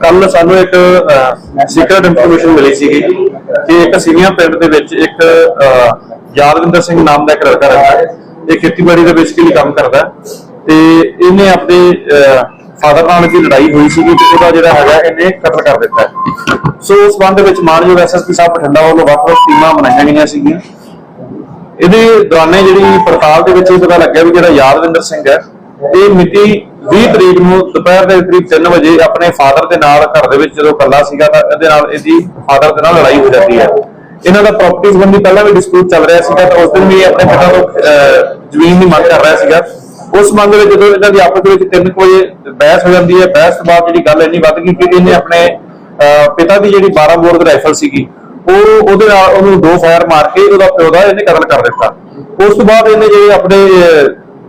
ਕੱਲ ਸਾਨੂੰ ਇੱਕ ਸੀਕ੍ਰੀਟ ਇਨਫੋਰਮੇਸ਼ਨ ਮਿਲੀ ਸੀਗੀ ਕਿ ਇੱਕ ਸੀਨੀਅਰ ਪਿੰਡ ਦੇ ਵਿੱਚ ਇੱਕ ਯਾਦਵਿੰਦਰ ਸਿੰਘ ਨਾਮ ਦਾ ਇੱਕ ਲੜਕਾ ਰਹਿੰਦਾ ਇਹ ਖੇਤੀਬਾੜੀ ਦੇ ਬੇਸਿਕਲੀ ਕੰਮ ਕਰਦਾ ਤੇ ਇਹਨੇ ਆਪਣੇ ਫਾਦਰ ਨਾਲ ਦੀ ਲੜਾਈ ਹੋਈ ਸੀਗੀ ਤੇ ਉਹਦਾ ਜਿਹੜਾ ਹੈਗਾ ਇਹਨੇ ਕਤਲ ਕਰ ਦਿੱਤਾ ਸੋ ਉਸ ਸੰਬੰਧ ਵਿੱਚ ਮਾਨਯੋਗ ਐਸਐਸਪੀ ਸਾਹਿਬ ਬਠਿੰਡਾ ਵੱਲੋਂ ਵੱਖ-ਵੱਖ ਟੀਮਾਂ ਬਣਾਈਆਂ ਗਈਆਂ ਸੀਗੀਆਂ। ਇਹਦੇ ਦੌਰਾਨੇ ਜਿਹੜੀ ਪੜਤਾਲ ਦੇ ਵਿੱਚ ਇਹ ਪਤਾ ਲੱਗਿਆ ਵੀ ਜਿਹੜਾ ਯਾਦਵਿੰਦਰ ਸਿੰਘ ਹੈ ਇਹ ਮਿਤੀ 20 ਤਰੀਕ ਨੂੰ ਦੁਪਹਿਰ ਦੇ ਕਰੀਬ 3 ਵਜੇ ਆਪਣੇ ਫਾਦਰ ਦੇ ਨਾਲ ਘਰ ਦੇ ਵਿੱਚ ਜਦੋਂ ਇਕੱਲਾ ਸੀਗਾ ਤਾਂ ਇਹਦੇ ਨਾਲ ਇਹਦੀ ਫਾਦਰ ਦੇ ਨਾਲ ਲੜਾਈ ਹੋ ਜਾਂਦੀ ਹੈ। ਇਹਨਾਂ ਦਾ ਪ੍ਰਾਪਰਟੀ ਸੰਬੰਧੀ ਪਹਿਲਾਂ ਵੀ ਡਿਸਪਿਊਟ ਚੱਲ ਰਿਹਾ ਸੀਗਾ ਤਾਂ ਉਸ ਦਿਨ ਵੀ ਆਪਣੇ ਪਿਤਾ ਤੋਂ ਜ਼ਮੀਨ ਦੀ ਮੰਗ ਕਰ ਰਿਹਾ ਸੀਗਾ। ਉਸ ਸੰਬੰਧ ਵਿੱਚ ਜਦੋਂ ਇਹਨਾਂ ਦੀ ਆਪਸ ਦੇ ਵਿੱਚ 3 ਵਜੇ ਬਹਿਸ ਹੋ ਜਾਂਦੀ ਹੈ ਬਹਿਸ ਤੋਂ ਬਾਅਦ ਜਿਹੜੀ ਗੱਲ ਇੰਨੀ ਵੱਧ ਗਈ ਕਿ ਇਹਨੇ ਆਪਣੇ ਅਹ, ਪਿਤਾ ਦੀ ਜਿਹੜੀ 12 ਬੋਰ ਦੀ ਰਾਈਫਲ ਸੀਗੀ ਉਹ ਉਹਦੇ ਨਾਲ ਉਹਨੂੰ ਦੋ ਫਾਇਰ ਮਾਰ ਕੇ ਉਹਦਾ ਪਿਓ ਦਾ ਇਹਨੇ ਕਤਲ ਕਰ ਦਿੱਤਾ। ਉਸ ਤੋਂ ਬਾਅਦ ਇਹਨੇ ਜਿਹੜੇ ਆਪਣੇ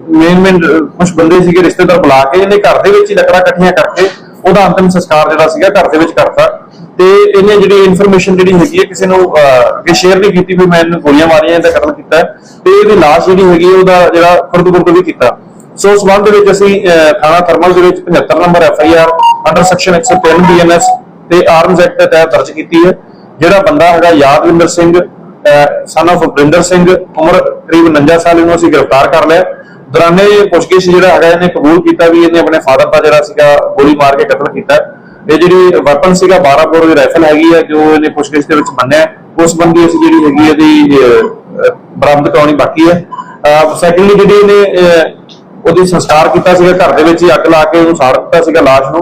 ਮੇਨ ਮੇਨ ਕੁਝ ਬੰਦੇ ਸੀਗੇ ਰਿਸ਼ਤੇਦਾਰ ਬੁਲਾ ਕੇ ਇਹਨੇ ਘਰ ਦੇ ਵਿੱਚ ਹੀ ਲੱਕੜਾਂ ਇਕੱਠੀਆਂ ਕਰਕੇ ਉਹਦਾ ਅੰਤਿਮ ਸੰਸਕਾਰ ਜਿਹੜਾ ਸੀਗਾ ਘਰ ਦੇ ਵਿੱਚ ਕਰਤਾ। ਤੇ ਇਹਨੇ ਜਿਹੜੀ ਇਨਫੋਰਮੇਸ਼ਨ ਜਿਹੜੀ ਹੈਗੀ ਹੈ ਕਿਸੇ ਨੂੰ ਅਹ, ਸ਼ੇਅਰ ਨਹੀਂ ਕੀਤੀ ਵੀ ਮੈਂ ਇਹਨੂੰ ਗੋਲੀਆਂ ਮਾਰੀਆਂ ਇਹਦਾ ਕਤਲ ਕੀਤਾ ਤੇ ਇਹਦੀ ਲਾਸ਼ ਜਿਹੜੀ ਹੈਗੀ ਉਹਦਾ ਜਿਹੜਾ ਖੁਰਦ ਵੀ ਕੀਤਾ। ਸੋ ਉਸ ਸੰਬੰਧ ਦੇ ਵਿੱਚ ਅਸੀਂ ਥਾਣਾ ਥਰਮਲ ਦੇ ਵਿੱਚ 75 number F I R under section 103 BNS ਤੇ ਆਰਮਸ ਐਕਟ ਦੇ ਤਹਿਤ ਦਰਜ ਕੀਤੀ ਹੈ। ਜਿਹੜਾ ਬੰਦਾ ਹੈਗਾ ਯਾਦਵਿੰਦਰ ਸਿੰਘ ਸਨ of ਬਰਿੰਦਰ ਸਿੰਘ ਉਮਰ ਕਰੀਬ 49 ਸਾਲ ਇਹਨੂੰ ਅਸੀਂ ਗ੍ਰਿਫਤਾਰ ਕਰ ਲਿਆ। ਦੌਰਾਨੇ ਪੁੱਛਗਿੱਛ ਜਿਹੜਾ ਹੈਗਾ, ਇਹਨੇ ਕਬੂਲ ਕੀਤਾ ਵੀ ਇਹਨੇ ਆਪਣੇ ਫਾਦਰ ਦਾ ਜਿਹੜਾ ਸੀਗਾ, ਗੋਲੀ ਮਾਰ ਕੇ ਕਤਲ ਕੀਤਾ। ਇਹ ਜਿਹੜੀ ਵੈਪਨ ਸੀਗਾ 12 ਬੋਰ ਦੀ ਰਾਈਫਲ ਹੈਗੀ ਹੈ ਜੋ ਇਹਨੇ ਪੁੱਛਗਿੱਛ ਦੇ ਵਿੱਚ ਮੰਨਿਆ। ਉਸ ਬੰਦੀ ਅਸੀਂ ਜਿਹੜੀ ਹੈਗੀ ਇਹਦੀ ਬਰਾਮਦ ਕਰਾਉਣੀ ਬਾਕੀ ਹੈ ਸੈਕੰਡਲੀ ਜਿਹੜੀ ਇਹਨੇ ਉਹਦੀ ਸੰਸਕਾਰ ਕੀਤਾ ਸੀਗਾ, ਘਰ ਦੇ ਵਿੱਚ ਹੀ ਅੱਗ ਲਾ ਕੇ ਉਹਨੂੰ ਸਾੜ ਦਿੱਤਾ ਸੀਗਾ ਲਾਸ਼ ਨੂੰ।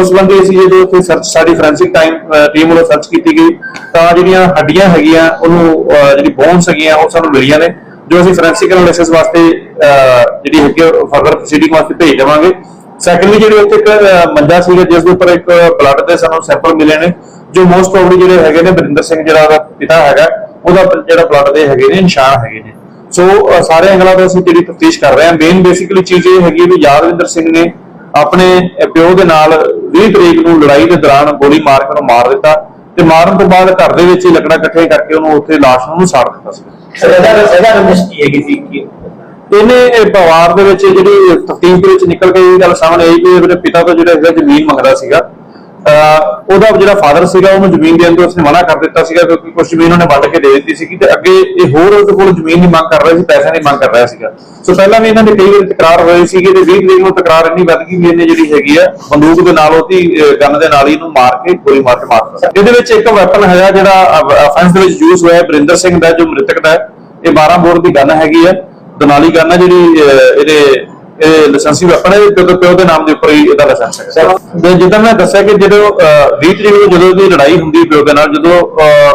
ਉਸ ਬੰਦੇ ਅਸੀਂ ਜਦੋਂ ਉੱਥੇ ਸਰਚ ਸਾਡੀ ਫੋਰੈਂਸਿਕ ਟਾਈਮ ਟੀਮ ਵੱਲੋਂ ਸਰਚ ਕੀਤੀ ਗਈ। ਤਾਂ ਜਿਹੜੀਆਂ ਹੱਡੀਆਂ ਹੈਗੀਆਂ, ਉਹਨੂੰ ਜਿਹੜੀ ਬੋਨਸ ਹੈਗੀਆਂ, ਉਹ ਸਾਨੂੰ ਮਿਲੀਆਂ ਨੇ, ਜੋ ਅਸੀਂ ਫੋਰੈਂਸਿਕ ਐਨਾਲਿਸਿਸ ਵਾਸਤੇ ਜਿਹੜੀ ਹੈਗੀ ਫਰਦਰ ਪ੍ਰੋਸੀਡਿੰਗ ਵਾਸਤੇ ਭੇਜ ਦੇਵਾਂਗੇ। ਸੈਕੰਡਲੀ ਜਿਹੜੇ ਉੱਥੇ ਇੱਕ ਮੰਜਾ ਸੀਗਾ, ਜਿਸ ਦੇ ਉੱਪਰ ਇੱਕ ਬਲੱਡ ਦੇ ਸਾਨੂੰ ਸੈਂਪਲ ਮਿਲੇ ਨੇ, ਜੋ ਮੋਸਟ ਪ੍ਰੋਬਬਲੀ ਜਿਹੜੇ ਹੈਗੇ ਨੇ ਬਰਿੰਦਰ ਸਿੰਘ ਜਿਹੜਾ ਉਹਦਾ ਪਿਤਾ ਹੈਗਾ, ਉਹਦਾ ਜਿਹੜਾ ਬਲੱਡ ਦੇ ਹੈਗੇ ਨੇ, ਨਿਸ਼ਾਨ ਹੈਗੇ ਨੇ। ਸੋ ਸਾਰੇ ਅੰਗਲਾਂ ਤੋਂ ਅਸੀਂ ਜਿਹੜੀ ਤਫਤੀਸ਼ ਕਰ ਰਹੇ ਹਾਂ। ਮੇਨ ਬੇਸਿਕਲੀ ਚੀਜ਼ ਇਹ ਹੈਗੀ ਵੀ ਯਾਦਵਿੰਦਰ ਸਿੰਘ ਨੇ ਆਪਣੇ ਪਿਓ ਦੇ ਨਾਲ 20 ਤਰੀਕ ਨੂੰ ਲੜਾਈ ਦੇ ਦੌਰਾਨ ਗੋਲੀ ਮਾਰ ਕੇ ਉਹਨੂੰ ਮਾਰ ਦਿੱਤਾ ਤੇ ਮਾਰਨ ਤੋਂ ਬਾਅਦ ਘਰ ਦੇ ਵਿੱਚ ਹੀ ਲੱਕੜਾਂ ਇਕੱਠੇ ਕਰਕੇ ਉਹਨੂੰ ਉੱਥੇ ਲਾਸ਼ ਨੂੰ ਉਹਨੂੰ ਸਾੜ ਦਿੱਤਾ ਸੀ। ਸਜ਼ਾ ਸਜ਼ਾ ਰੰਜਿਸ਼ ਕੀ ਹੈਗੀ ਸੀ? ਇਹਨੇ ਇਹ ਪਰਿਵਾਰ ਦੇ ਵਿੱਚ ਜਿਹੜੀ ਤਫਤੀਸ਼ ਦੇ ਵਿੱਚ ਨਿਕਲ ਕੇ ਇਹ ਗੱਲ ਸਾਹਮਣੇ ਆਈ ਕਿ ਇਹਦੇ ਪਿਤਾ ਤੋਂ ਜਿਹੜਾ ਹੈਗਾ ਜ਼ਮੀਨ ਮੰਗਦਾ ਸੀਗਾ। ਉਹਦਾ ਜਿਹੜਾ ਫਾਦਰ ਸੀਗਾ, ਉਹਨੂੰ ਜ਼ਮੀਨ ਦੇਣ ਤੋਂ ਉਸਨੇ ਮਨਾ ਕਰ ਦਿੱਤਾ ਸੀਗਾ ਕਿਉਂਕਿ ਕੁਝ ਜ਼ਮੀਨ ਉਹਨੇ ਵੰਡ ਕੇ ਦੇ ਦਿੱਤੀ ਸੀਗੀ ਤੇ ਅੱਗੇ ਇਹ ਹੋਰ ਉਹਦੇ ਕੋਲ ਜ਼ਮੀਨ ਦੀ ਮੰਗ ਕਰ ਰਿਹਾ ਸੀ, ਪੈਸਿਆਂ ਦੀ ਮੰਗ ਕਰ ਰਿਹਾ ਸੀਗਾ। ਸੋ ਪਹਿਲਾਂ ਵੀ ਇਹਨਾਂ ਦੇ ਕਈ ਵਾਰ ਤਕਰਾਰ ਹੋਏ ਸੀਗੇ ਤੇ 20 ਤਰੀਕ ਨੂੰ ਤਕਰਾਰ ਇੰਨੀ ਵੱਧ ਗਈ ਵੀ ਇਹਨੇ ਜਿਹੜੀ ਹੈਗੀ ਆ ਬੰਦੂਕ ਦੇ ਨਾਲ ਉਹਦੀ ਗਨ ਦੇ ਨਾਲ ਹੀ ਇਹਨੂੰ ਮਾਰ ਕੇ ਗੋਲੀ ਮਾਰ ਕੇ ਮਾਰ ਦਿੱਤਾ। ਇਹਦੇ ਵਿੱਚ ਇੱਕ ਵੈਪਨ ਹੈਗਾ ਜਿਹੜਾ ਅਫੈਂਸ ਦੇ ਵਿੱਚ ਯੂਜ਼ ਹੋਇਆ ਬਰਿੰਦਰ ਸਿੰਘ ਦਾ, ਜੋ ਮ੍ਰਿਤਕ ਦਾ ਇਹ 12 ਬੋਰ ਦੀ ਗਨ ਹੈਗੀ ਹੈ ਦਨਾਲੀ ਗਨ ਜਿਹੜੀ ਇਹਦੇ ਇਹ ਲਾਇਸੈਂਸੀ ਵੈਪਨ ਹੈ ਪਿਓ ਪਿਓ ਦੇ ਨਾਮ ਦੇ ਉੱਪਰ ਹੀ ਇਹਦਾ ਲਾਇਸੈਂਸ ਹੈਗਾ। ਤੇ ਜਿੱਦਾਂ ਮੈਂ ਦੱਸਿਆ ਕਿ ਜਦੋਂ 20 ਤਰੀਕ ਨੂੰ ਜਦੋਂ ਇਹਦੀ ਲੜਾਈ ਹੁੰਦੀ ਪਿਓ ਦੇ ਨਾਲ, ਜਦੋਂ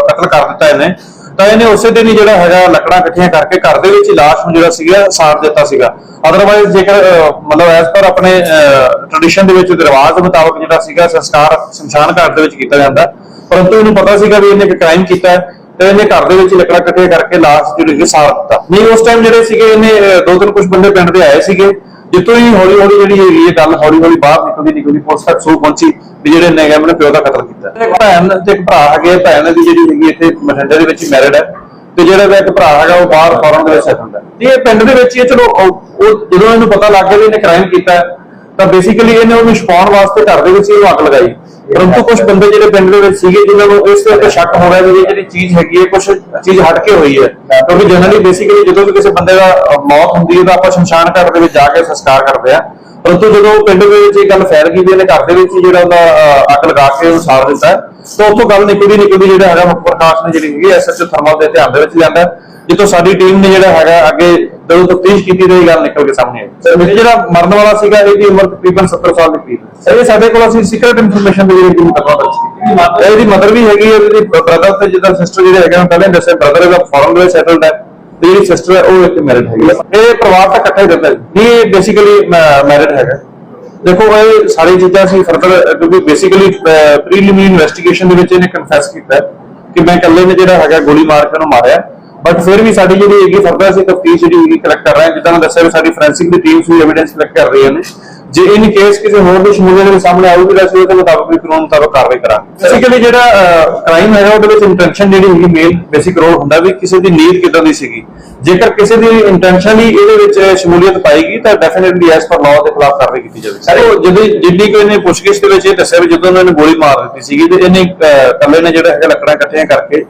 ਕਤਲ ਕਰ ਦਿੱਤਾ ਇਹਨੇ, ਤਾਂ ਇਹਨੇ ਉਸੇ ਦਿਨ ਹੀ ਜਿਹੜਾ ਹੈਗਾ ਲੱਕੜਾਂ ਇਕੱਠੀਆਂ ਕਰਕੇ ਘਰ ਦੇ ਵਿੱਚ ਲਾਸ਼ ਨੂੰ ਜਿਹੜਾ ਸੀਗਾ, ਸਾੜ ਦਿੱਤਾ ਸੀਗਾ। ਅਦਰਵਾਈਜ਼ ਜੇਕਰ ਮਤਲਬ ਐਸ ਪਰ ਆਪਣੇ ਟ੍ਰੈਡੀਸ਼ਨ ਦੇ ਵਿੱਚ ਰਿਵਾਜ ਦੇ ਮੁਤਾਬਕ ਜਿਹੜਾ ਸੀਗਾ, ਸੰਸਕਾਰ, ਸ਼ਮਸ਼ਾਨ ਘਾਟ ਦੇ ਵਿੱਚ ਕੀਤਾ ਜਾਂਦਾ, ਪਰੰਤੂ ਇਹਨੂੰ ਪਤਾ ਸੀਗਾ ਵੀ ਇਹਨੇ ਇੱਕ ਕ੍ਰਾਈਮ ਕੀਤਾ ਹੈ। ਤੇ ਇਹਨੇ ਘਰ ਦੇ ਵਿੱਚ ਲੱਕੜਾਂ ਇਕੱਠੀਆਂ ਕਰਕੇ ਲਾਸ਼ ਜਿਹੜੀ ਸੀ ਸਾੜ ਦਿੱਤਾ। ਨਹੀਂ, ਉਸ ਟਾਈਮ ਜਿਹੜੇ ਸੀਗੇ ਇਹਨੇ ਦੋ ਤਿੰਨ ਕੁਝ ਬੰਦੇ ਪਿੰਡ ਦੇ ਆਏ ਸੀਗੇ, ਜਿੱਥੋਂ ਹੀ ਹੌਲੀ ਹੌਲੀ ਜਿਹੜੀ ਹੈਗੀ ਇਹ ਗੱਲ ਹੌਲੀ ਹੌਲੀ ਬਾਹਰ ਨਿਕਲਦੀ ਨਿਕਲਦੀ, ਪੁਲਿਸ ਤੱਕ ਸੋ ਪਹੁੰਚੀ ਵੀ ਜਿਹੜੇ ਨੇਗਮ ਨੇ ਪਿਓ ਦਾ ਕਤਲ ਕੀਤਾ। ਇੱਕ ਭੈਣ ਤੇ ਇੱਕ ਭਰਾ ਹੈਗੇ, ਭੈਣ ਦੀ ਜਿਹੜੀ ਹੈਗੀ ਇੱਥੇ ਮਠੰਡੇ ਦੇ ਵਿੱਚ ਮੈਰਿਡ ਹੈ ਤੇ ਜਿਹੜਾ ਇੱਕ ਭਰਾ ਹੈਗਾ, ਉਹ ਬਾਹਰ ਫੋਰਨ ਦੇ ਵਿੱਚ ਸੈਟਲਡ ਹੈ। ਤੇ ਇਹ ਪਿੰਡ ਦੇ ਵਿੱਚ ਹੀ ਚਲੋ, ਉਹ ਜਦੋਂ ਇਹਨੂੰ ਪਤਾ ਲੱਗ ਗਿਆ ਵੀ ਇਹਨੇ ਕ੍ਰਾਈਮ ਕੀਤਾ, ਤਾਂ ਬੇਸਿਕਲੀ ਇਹਨੇ ਉਹਨੂੰ ਛੁਪਾਉਣ ਵਾਸਤੇ ਘਰ ਦੇ ਵਿੱਚ ਇਹਨੂੰ ਅੱਗ ਲਗਾਈ। ਪਰੰਤੂ ਕੁਝ ਬੰਦੇ ਜਿਹੜੇ ਪਿੰਡ ਦੇ ਵਿੱਚ ਸੀਗੇ ਜਿਨ੍ਹਾਂ ਨੂੰ ਇਸ ਤੇ ਸ਼ੱਕ ਹੋ ਗਿਆ ਵੀ ਇਹ ਜਿਹੜੀ ਚੀਜ਼ ਹੈਗੀ ਹੈ ਕੁਝ ਚੀਜ਼ ਹਟ ਕੇ ਹੋਈ ਹੈ। ਕਿਉਂਕਿ ਜਨਰਲੀ ਬੇਸਿਕਲੀ ਜਦੋਂ ਵੀ ਕਿਸੇ ਬੰਦੇ ਦਾ ਮੌਤ ਹੁੰਦੀ ਹੈ ਤਾਂ ਆਪਾਂ ਸ਼ਮਸ਼ਾਨ ਘਾਟ ਦੇ ਵਿੱਚ ਜਾ ਕੇ ਸੰਸਕਾਰ ਕਰਦੇ ਆ ਪਰੰਤੂ ਜਦੋਂ ਪਿੰਡ ਦੇ ਵਿੱਚ ਇਹ ਗੱਲ ਫੈਲ ਗਈ ਵੀ ਇਹਨੇ ਘਰ ਦੇ ਵਿੱਚ ਜਿਹੜਾ ਉਹਦਾ ਅੱਗ ਲਗਾ ਕੇ ਉਹਨੂੰ ਸਾੜ ਦਿੱਤਾ ਹੈ, ਤਾਂ ਉੱਥੋਂ ਗੱਲ ਨਿਕਲਦੀ ਨਿਕਲਦੀ ਜਿਹੜਾ ਹੈਗਾ ਮੁਖ ਪ੍ਰਕਾਸ਼ ਨੇ ਜਿਹੜੀ ਹੈਗੀ ਐਸਐਚਓ ਥਰਮਲ ਦੇ ਧਿਆਨ ਦੇ ਵਿੱਚ ਲਿਆਂਦਾ ਜਿੱਥੋਂ ਸਾਡੀ ਟੀਮ ਨੇ ਜਿਹੜਾ ਹੈਗਾ ਅੱਗੇ ਜਦੋਂ ਤਫਤੀਸ਼ ਕੀਤੀ ਤਾਂ ਇਹ ਗੱਲ ਨਿਕਲ ਕੇ ਸਾਹਮਣੇ ਆਈ। ਇਹ ਜਿਹੜਾ ਮਰਨ ਵਾਲਾ ਸੀਗਾ ਇਹਦੀ ਉਮਰ ਤਕਰੀਬਨ 70 ਸਾਲ ਦੇ ਕਰੀਬ ਇਹ ਸਾਡੇ ਕੋਲ ਅਸੀਂ ਸੀਕ੍ਰੀਟ ਇਨਫੋਰਮੇਸ਼ਨ ਦੇ ਜਿਹੜੀ ਮੁਕੱਦਮਾ ਦਰਜ ਕੀਤੀ ਇਹਦੀ ਮਦਰ ਵੀ ਹੈਗੀ ਹੈ ਇਹਦੀ ਬ੍ਰਦਰ ਤੇ ਜਿਹਦਾ ਸਿਸਟਰ ਜਿਹੜੇ ਹੈਗੇ ਨੇ ਪਹਿਲੇ ਦੱਸਿਆ ਬ੍ਰਦਰ ਇਹਦਾ ਫੋਰਨ ਦੇ ਸੈਟਲਡ ਹੈ ਤੇ ਜਿਹੜੀ ਸਿਸਟਰ ਹੈ ਉਹ ਇੱਕ ਮੈਰਿਡ ਹੈਗੀ ਇਹ ਪਰਿਵਾਰ ਤਾਂ ਇਕੱਠਾ ਹੀ ਰਹਿੰਦਾ ਇਹ ਬੇਸਿਕਲੀ ਮੈਰਿਡ ਹੈਗਾ। ਦੇਖੋ ਇਹ ਸਾਰੀ ਚੀਜ਼ਾਂ ਅਸੀਂ ਫਰਦਰ ਕਿਉਂਕਿ ਬੇਸਿਕਲੀ ਪ੍ਰੀਲਿਮਿਨਰੀ ਇਨਵੈਸਟੀਗੇਸ਼ਨ ਦੇ ਵਿੱਚ ਇਹਨੇ ਕਨਫੈਸ ਕੀਤਾ ਕਿ ਮੈਂ ਇਕੱਲੇ ਨੇ ਜਿਹੜਾ ਹੈਗਾ ਗੋਲੀ ਮਾਰ ਕੇ ਉਹਨੂੰ ਮਾਰਿਆ। ਬਟ ਫਿਰ ਵੀ ਸਾਡੀ ਜਿਹੜੀ ਹੈਗੀ ਫਰਦਰ ਅਸੀਂ ਤਫਤੀਸ਼ ਜਿਹੜੀ ਹੈਗੀ ਕਲੈਕਟ ਕਰ ਰਹੇ ਹਾਂ ਜਿੱਦਾਂ ਮੈਂ ਦੱਸਿਆ ਵੀ ਸਾਡੀ ਫੋਰੈਂਸਿਕ ਦੀ ਟੀਮ ਵੀ ਐਵੀਡੈਂਸ ਕਲੈਕਟ ਕਰ ਰਹੀ ਨੇ। ਜੇ ਇਨ ਕੇਸ ਕਿਸੇ ਹੋਰ ਦੀ ਸ਼ਮੂਲੀਅਤ ਦੇ ਸਾਹਮਣੇ ਆਊਗੀ ਤਾਂ ਅਸੀਂ ਉਹਦੇ ਮੁਤਾਬਕ ਵੀ ਕਾਨੂੰਨ ਮੁਤਾਬਕ ਕਾਰਵਾਈ ਕਰਾਂਗੇ। ਬੇਸਿਕਲੀ ਜਿਹੜਾ ਕ੍ਰਾਈਮ ਹੈਗਾ ਉਹਦੇ ਵਿੱਚ ਇੰਟੈਂਸ਼ਨ ਜਿਹੜੀ ਹੈਗੀ ਮੇਨ ਬੇਸਿਕ ਰੋਲ ਹੁੰਦਾ ਵੀ ਕਿਸੇ ਦੀ ਨੀਤ ਕਿੱਦਾਂ ਦੀ ਸੀਗੀ। ਜੇਕਰ ਕਿਸੇ ਦੀ ਇੰਟੈਂਸ਼ਨ ਹੀ ਇਹਦੇ ਵਿੱਚ ਸ਼ਮੂਲੀਅਤ ਪਾਏਗੀ ਤਾਂ ਡੈਫੀਨਿਟਲੀ ਐਸ ਪਰ ਲਾਅ ਦੇ ਖਿਲਾਫ ਕਾਰਵਾਈ ਕੀਤੀ ਜਾਵੇ ਸਰ ਜਦੋਂ ਜਿੱਡੀ ਕੋਈ ਨੇ ਪੁੱਛਗਿੱਛ ਦੇ ਵਿੱਚ ਇਹ ਦੱਸਿਆ ਵੀ ਜਦੋਂ ਉਹਨਾਂ ਨੇ ਗੋਲੀ ਮਾਰ ਦਿੱਤੀ ਸੀਗੀ ਤੇ ਇਹਨੇ ਇਕੱਲੇ ਨੇ ਜਿਹੜਾ ਹੈਗਾ ਲੱਕੜਾਂ ਇਕੱਠੀਆਂ ਕਰਕੇ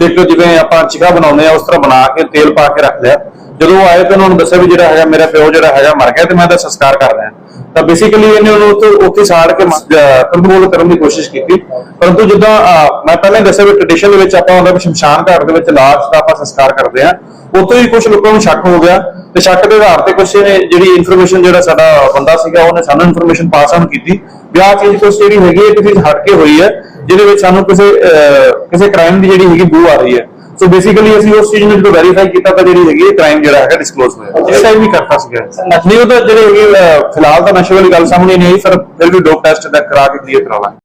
ਤੇ ਜਿਵੇਂ ਆਪਾਂ ਚਿਕਾ ਬਣਾਉਂਦੇ ਆ ਉਸ ਤਰ੍ਹਾਂ ਬਣਾ ਕੇ ਤੇਲ ਪਾ ਕੇ ਰੱਖ ਲਿਆ ਜਦੋਂ ਆਏ ਤਾਂ ਉਹਨਾਂ ਨੂੰ ਦੱਸਿਆ ਵੀ ਜਿਹੜਾ ਹੈਗਾ, ਮੇਰਾ ਪਿਓ ਜਿਹੜਾ ਹੈਗਾ ਮਰ ਗਿਆ ਤੇ ਮੈਂ ਇਹਦਾ ਸੰਸਕਾਰ ਕਰ ਰਿਹਾ। ਤਾਂ ਬੇਸਿਕਲੀ ਇਹਨੇ ਉਹਨੂੰ ਉੱਥੇ ਉੱਥੇ ਸਾੜ ਕੇ ਕੰਟਰੋਲ ਕਰਨ ਦੀ ਕੋਸ਼ਿਸ਼ ਕੀਤੀ। ਪਰੰਤੂ ਜਿੱਦਾਂ ਮੈਂ ਪਹਿਲਾਂ ਦੱਸਿਆ ਵੀ ਟ੍ਰੈਡੀਸ਼ਨ ਦੇ ਵਿੱਚ ਆਪਾਂ ਉਹਦਾ ਸ਼ਮਸ਼ਾਨ ਘਾਟ ਦੇ ਵਿੱਚ ਲਾਸ਼ ਦਾ ਆਪਾਂ ਸੰਸਕਾਰ ਕਰਦੇ ਆ ਉੱਥੇ ਹੀ ਕੁਝ ਲੋਕਾਂ ਨੂੰ ਸ਼ੱਕ ਹੋ ਗਿਆ ਤੇ ਸ਼ੱਕ ਦੇ ਆਧਾਰ ਤੇ ਕੁਝ ਜਿਹੜੀ ਇਨਫੋਰਮੇਸ਼ਨ ਜਿਹੜਾ ਸਾਡਾ ਬੰਦਾ ਸੀਗਾ, ਉਹਨੇ ਸਾਨੂੰ ਇਨਫੋਰਮੇਸ਼ਨ ਪਾਸ ਆਨ ਕੀਤੀ। ਵੀ ਆਹ ਚੀਜ਼ ਕੁਝ ਜਿਹੜੀ ਹੈਗੀ ਹੈ ਕਿਸੇ ਹਟ ਕੇ ਹੋਈ ਹੈ। ਜਿਹਦੇ ਵਿੱਚ ਸਾਨੂੰ ਕਿਸੇ ਕਿਸੇ ਕ੍ਰਾਈਮ ਦੀ ਜਿਹੜੀ ਹੈਗੀ ਬੂ ਆ ਰਹੀ ਹੈ। ਸੋ ਬੇਸਿਕਲੀ ਅਸੀਂ ਉਸ ਚੀਜ਼ ਨੂੰ ਜਦੋਂ ਵੈਰੀਫਾਈ ਕੀਤਾ ਤਾਂ ਜਿਹੜੀ ਹੈਗੀ ਕ੍ਰਾਈਮ ਜਿਹੜਾ ਹੈਗਾ ਡਿਸਕਲੋਜ਼ ਹੋਇਆ। ਇਸ ਟਾਈਮ ਵੀ ਕਰਤਾ ਸੀਗਾ। ਨਹੀਂ ਉਹ ਤਾਂ ਜਿਹੜੇ ਹੈਗੇ ਫਿਲਹਾਲ ਤਾਂ ਨਸ਼ੇ ਵਾਲੀ ਗੱਲ ਸਾਹਮਣੇ ਨਹੀਂ ਆਈ ਪਰ ਫਿਰ ਵੀ ਡੋਪ ਟੈਸਟ ਦਾ ਕਰਾ ਕੇ ਕਲੀਅਰ ਕਰਾਵਾਂਗੇ।